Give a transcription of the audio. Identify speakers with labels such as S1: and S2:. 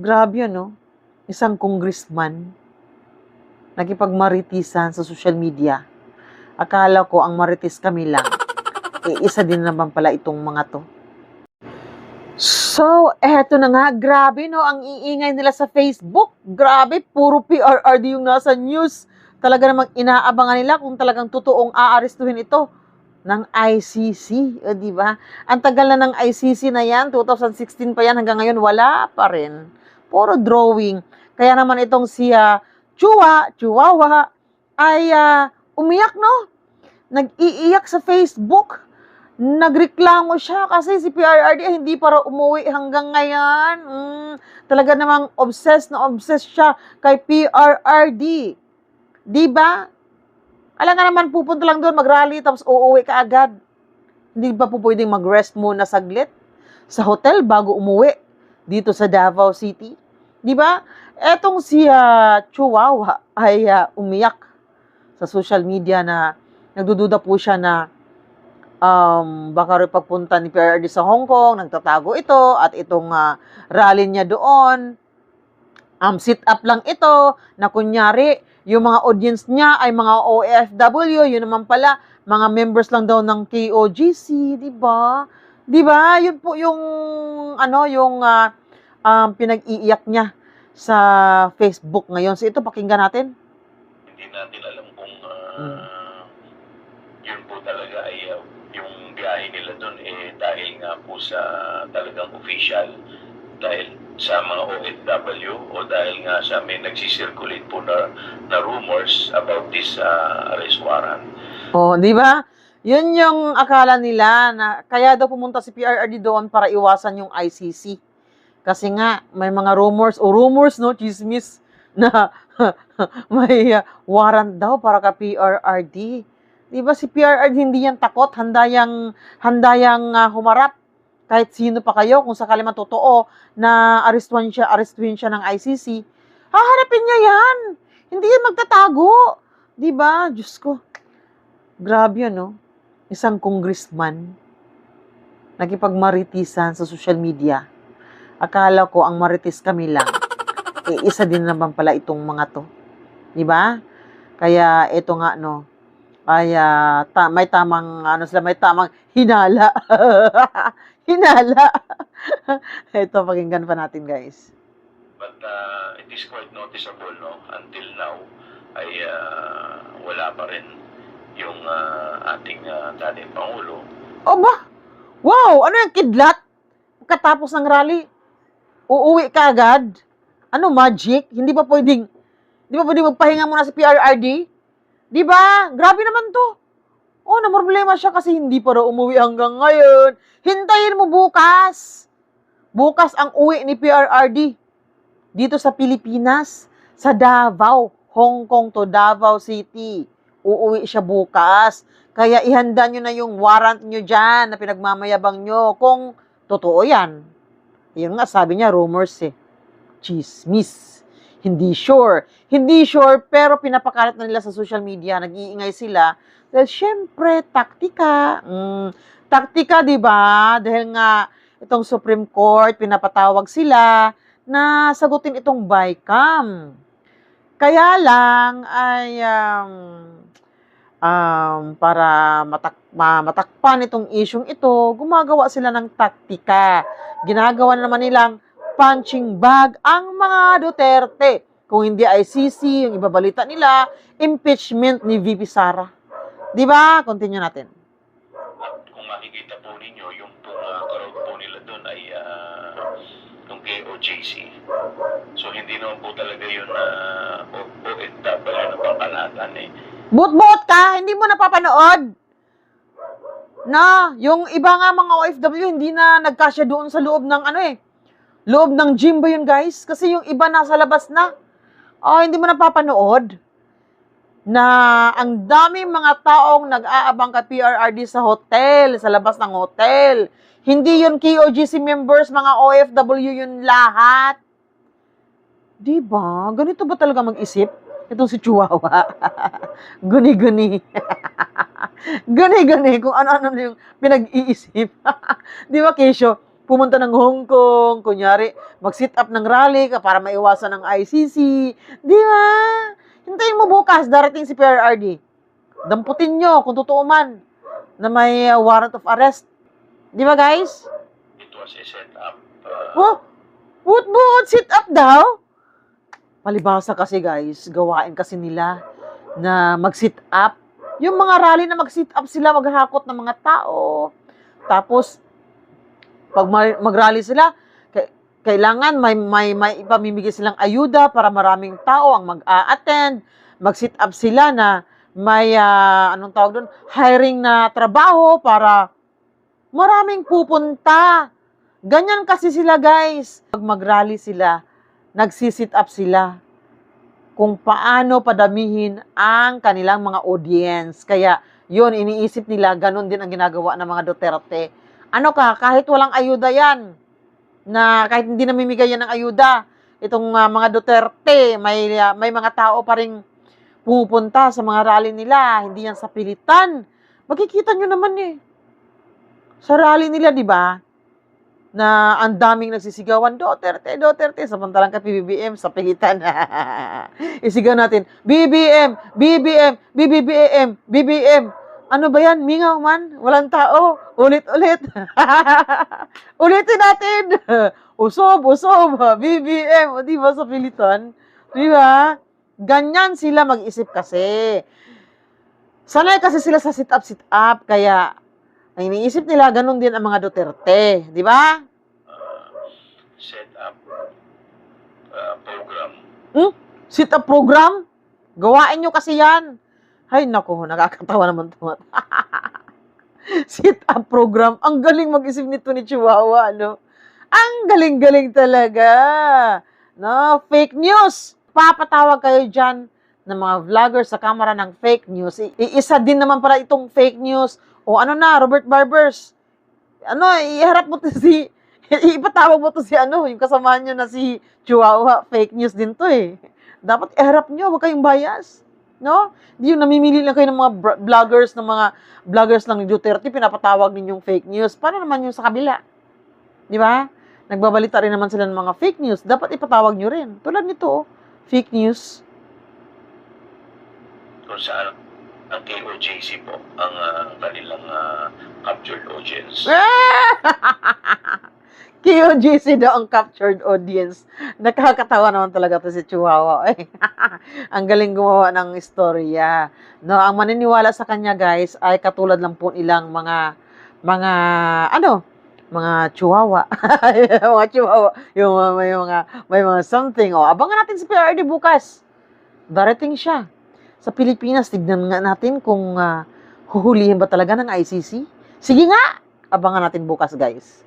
S1: Grabe ano, isang congressman nakipagmaritisan sa social media. Akala ko ang maritis kami lang. Eh, isa din naman pala itong mga to. So, eto na nga, grabe no, ang iingay nila sa Facebook. Grabe, puro PRRD yung nasa news. Talaga namang inaabangan nila kung talagang totoong aarestuhin ito ng ICC, o di ba? Ang tagal na ng ICC na yan, 2016 pa yan, hanggang ngayon wala pa rin. Puro drawing. Kaya naman itong si ah, Chua, Chihuahua, ay ah, umiyak, no? Nag-iiyak sa Facebook. Nagreklamo siya kasi si PRRD ay hindi para umuwi hanggang ngayon. Mm, talaga namang obsessed na obsessed siya kay PRRD. Di ba? Alam nga naman, pupunta lang doon, mag-rally, tapos uuwi ka agad. Hindi ba po pwedeng mag-rest muna saglit sa hotel bago umuwi dito sa Davao City? Di ba? Etong si ah, Chihuahua ay ah, umiyak sa social media na nagdududa po siya na um, baka rin pagpunta ni PRRD sa Hong Kong, nagtatago ito, at itong ah, rally niya doon, um, sit up lang ito, na kunyari, yung mga audience niya ay mga OFW, yun naman pala, mga members lang daw ng KOGC, di ba? Di ba? Yun po yung, ano, yung ah, um, pinag-iiyak niya sa Facebook ngayon. So ito, pakinggan natin.
S2: hindi natin alam kung ah,
S1: Mm.
S2: yun po talaga ay ah, yung biyahe nila doon eh dahil nga po sa talagang official dahil sa mga OFW o dahil nga sa may nagsisirculate po na, na rumors about this ah, arrest warrant.
S1: Oh, di ba? Yun yung akala nila na kaya daw pumunta si PRRD doon para iwasan yung ICC. Kasi nga, may mga rumors, o rumors, no, chismis, na may uh, warrant daw para ka PRRD. Di ba si PRRD hindi yan takot, handa yang, handa yang uh, humarap kahit sino pa kayo, kung sakali man totoo na arestuin siya, arestuin siya ng ICC, haharapin niya yan. Hindi yan magtatago. Di ba? Diyos ko. Grabe yan, no? Isang congressman nakipagmaritisan sa social media. Akala ko ang maritis kami lang. Eh, isa din naman pala itong mga to. Di ba? Kaya ito nga, no, ay ah, ta- may tamang, ano sila, may tamang hinala. hinala. ito, pakinggan pa natin, guys.
S2: But ah, it is quite noticeable no until now ay ah, wala pa rin yung ah, ating ah, dating Pangulo
S1: O ba? Wow! Ano yung kidlat? Katapos ng rally, uuwi ka agad? Ano, magic? Hindi ba pwedeng, di ba pwedeng magpahinga muna sa PRRD? Di ba? Grabe naman to. Oh, na problema siya kasi hindi pa raw umuwi hanggang ngayon. Hintayin mo bukas. Bukas ang uwi ni PRRD. Dito sa Pilipinas, sa Davao, Hong Kong to Davao City. Uuwi siya bukas. Kaya ihanda nyo na yung warrant nyo dyan na pinagmamayabang nyo kung totoo yan. Yun nga, sabi niya, rumors eh. Chismis. Hindi sure. Hindi sure, pero pinapakalat na nila sa social media, nag-iingay sila. Dahil syempre, taktika. Mm, taktika, di ba? Dahil nga, itong Supreme Court, pinapatawag sila na sagutin itong BICAM. Kaya lang, ay, um, um, para matak ma- matakpan itong isyong ito, gumagawa sila ng taktika. Ginagawa naman nilang punching bag ang mga Duterte. Kung hindi ICC, yung ibabalita nila, impeachment ni VP Sara. Di ba? Continue natin.
S2: at kung makikita po ninyo yung po uh, crowd po nila doon ay ah, yung KOJC so hindi naman po talaga yun na uh, OFW na pangkalatan eh
S1: But-but ka, hindi mo napapanood. Na, yung iba nga mga OFW, hindi na nagkasya doon sa loob ng ano eh. Loob ng gym ba yun, guys? Kasi yung iba nasa labas na. Oh, hindi mo napapanood. Na ang daming mga taong nag-aabang ka PRRD sa hotel, sa labas ng hotel. Hindi yun KOGC members, mga OFW yun lahat. Di ba? Ganito ba talaga mag-isip? Itong si Chihuahua. Guni-guni. Guni-guni kung ano-ano yung pinag-iisip. Di ba, Kesyo? pumunta ng Hong Kong, kunyari, mag-sit up ng rally ka para maiwasan ng ICC. Di ba? Hintayin mo bukas, darating si PRRD. Damputin nyo kung totoo man na may uh, warrant of arrest. Di ba, guys?
S2: It was a setup. Uh,
S1: Oh, what buot sit up daw? Palibasa kasi guys, gawain kasi nila na mag-sit up. Yung mga rally na mag-sit up sila, maghahakot ng mga tao. Tapos, pag ma- mag-rally sila, kai- kailangan may, may, may ipamimigay silang ayuda para maraming tao ang mag-a-attend. Mag-sit up sila na may, ah, anong tawag doon, hiring na trabaho para maraming pupunta. Ganyan kasi sila guys. Pag mag-rally sila, nagsisit up sila kung paano padamihin ang kanilang mga audience. Kaya yun, iniisip nila, ganun din ang ginagawa ng mga Duterte. Ano ka, kahit walang ayuda yan, na kahit hindi namimigay yan ng ayuda, itong ah, mga Duterte, may, ah, may mga tao pa rin pumupunta sa mga rally nila, hindi yan sa pilitan. Makikita nyo naman eh. Sa rally nila, di ba? Na ang daming nagsisigawan, Duterte, Duterte, samantalang ka PBBM sa pilitan. Isigaw natin, BBM, BBM, BBBM, BBM. Ano ba yan? Mingaw man? Walang tao? Ulit-ulit. Ulitin natin. Usob, usob, BBM. O, di ba sa pilitan? Di ba? Ganyan sila mag-isip kasi. Sanay kasi sila sa sit-up, sit-up. Kaya, ang iniisip nila, ganun din ang mga Duterte. Di ba?
S2: uh, setup uh, program.
S1: Sit-up program? Gawain nyo kasi yan. Ay, naku, nakakatawa naman ito. Sit-up program. Ang galing mag-isip nito ni Chihuahua, no? Ang galing-galing talaga. No? Fake news. Papatawag kayo dyan ng mga vlogger sa kamera ng fake news. I- iisa din naman para itong fake news. O ano na, Robert Barbers. Ano, iharap mo to si... Ipatawag mo to si ano, yung kasamahan nyo na si Chihuahua. Fake news din to eh. Dapat iharap nyo, huwag kayong bias. No? Hindi yung namimili lang kayo ng mga vloggers, ng mga vloggers ni Duterte, pinapatawag ninyong fake news. Paano naman yung sa kabila? Di ba? Nagbabalita rin naman sila ng mga fake news. Dapat ipatawag nyo rin. Tulad nito, oh, fake news.
S2: kung saan ang KOJC po ang ah, kanilang ah, captured audience.
S1: KOGC daw ang captured audience. Nakakatawa naman talaga to si Chihuahua. eh. ang galing gumawa ng istorya. No, ang maniniwala sa kanya guys ay katulad lang po ilang mga mga ano, mga chihuahua. mga chihuahua. Yung may mga may mga something. Oh, abangan natin si PRD bukas. Darating siya. Sa Pilipinas, tignan nga natin kung ah, huhulihin ba talaga ng ICC. Sige nga, abangan natin bukas guys.